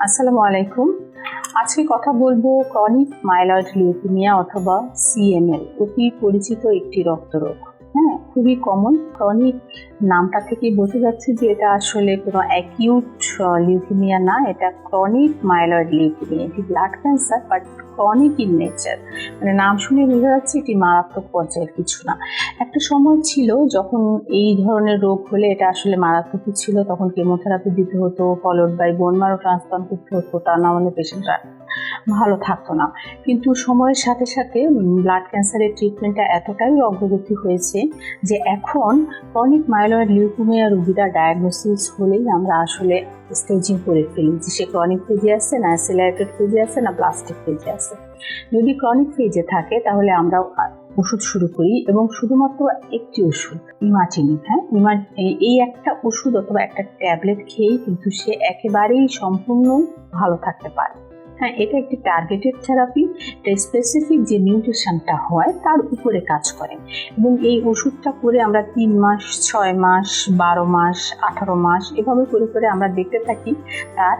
আসসালামু আলাইকুম। আজকে কথা বলব ক্রনিক মাইলয়েড লিউকেমিয়া অথবা সিএমএল অতি পরিচিত একটি রক্তরোগ। হ্যাঁ খুবই কমন ক্রনিক নামটা থেকে বোঝা যাচ্ছে যে এটা আসলে কোনো অ্যাকিউট লিউকেমিয়া না, এটা ক্রনিক মাইলয়েড লিউকেমিয়া এটি blood cancer but chronic in nature মানে নাম শুনে বোঝা যাচ্ছে এটি মারাত্মক পর্যায়ের কিছু না। একটা সময় ছিল যখন এই ধরনের রোগ হলে এটা আসলে মারাত্মকই ছিল, তখন কেমোথেরাপি দিতে হতো ফলোড বাই বোন মারো ট্রান্সপ্লান্ট করতে হতো, তা না হলে পেশেন্টরা ভালো থাকতো না। কিন্তু সময়ের সাথে সাথে ব্লাড ক্যান্সারের ট্রিটমেন্টটা এতটাই অগ্রগতি হয়েছে যে এখন ক্রনিক মাইলয়েড লিউকুমিয়া রোগীরা ডায়াগনোসিস হলেই আমরা আসলে স্টেজিং করে ফেলি যে সে ক্রনিক ফেজে আছে না অ্যাসিলাইটেড ফেজে আছে না প্লাস্টিক ফেজে আছে। যদি ক্রনিক ফেজে থাকে তাহলে আমরা ওষুধ শুরু করি এবং শুধুমাত্র একটি ওষুধ ইমাটিনিব হ্যাঁ? এই একটা ওষুধ অথবা একটা ট্যাবলেট খেয়েই কিন্তু সে একেবারেই সম্পূর্ণ ভালো থাকতে পারে। হ্যাঁ এটা একটি টার্গেটেড থেরাপি এটা স্পেসিফিক যে নিউট্রিশনটা হয়, তার উপরে কাজ করে। এবং এই ওষুধটা করে আমরা তিন মাস, ছয় মাস, বারো মাস, আঠারো মাস, এভাবে করে করে আমরা দেখতে থাকি তার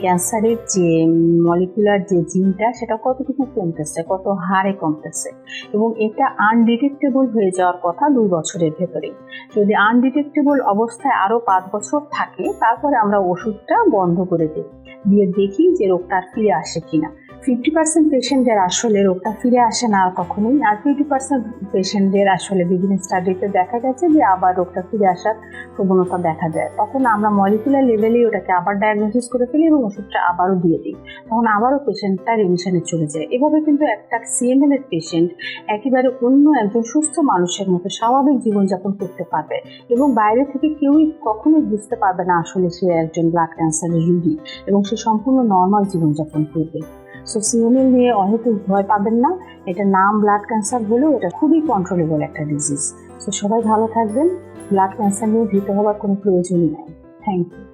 ক্যান্সারের যে মলিকুলার যে জিনটা সেটা কতটুকু কমতেছে, কত হারে কমতেছে। এবং এটা আনডিটেক্টেবল হয়ে যাওয়ার কথা দুই বছরের ভেতরে। যদি আনডিটেক্টেবল অবস্থায় আরও পাঁচ বছর থাকে, তারপরে আমরা ওষুধটা বন্ধ করে দিই। দিয়ে দেখি যে রোগটা আর ফিরে আসে কিনা। ফিফটি পার্সেন্ট পেশেন্টদের আসলে রোগটা ফিরে আসে না আর কখনোই। আর ফিফটি পার্সেন্ট পেশেন্টদের আসলে বিভিন্ন স্টাডিতে দেখা গেছে যে আবার রোগটা ফিরে আসার প্রবণতা দেখা যায় তখন আমরা মলিকুলার লেভেলেই ওটাকে আবার ডায়াগনোসিস করে ফেলি এবং ওষুধটা আবারও দিয়ে দিই। তখন আবারও পেশেন্টটা রিমিশনে চলে যায়। এভাবে কিন্তু একটা সিএমএল এর পেশেন্ট একেবারে অন্য একজন সুস্থ মানুষের মতো স্বাভাবিক জীবনযাপন করতে পারবে এবং বাইরে থেকে কেউই কখনোই বুঝতে পারবে না আসলে সে একজন ব্লাড ক্যান্সারের রোগী এবং সে সম্পূর্ণ নর্মাল জীবনযাপন করবে। সো সিএমএল নিয়ে অনেকে ভয় পাবেন না। এটা নাম ব্লাড ক্যান্সার হলেও এটা খুবই কন্ট্রোলেবল একটা ডিজিজ তো সবাই ভালো থাকবেন। ব্লাড ক্যান্সার নিয়ে ভীত হওয়ার কোনো প্রয়োজনই নাই। Thank you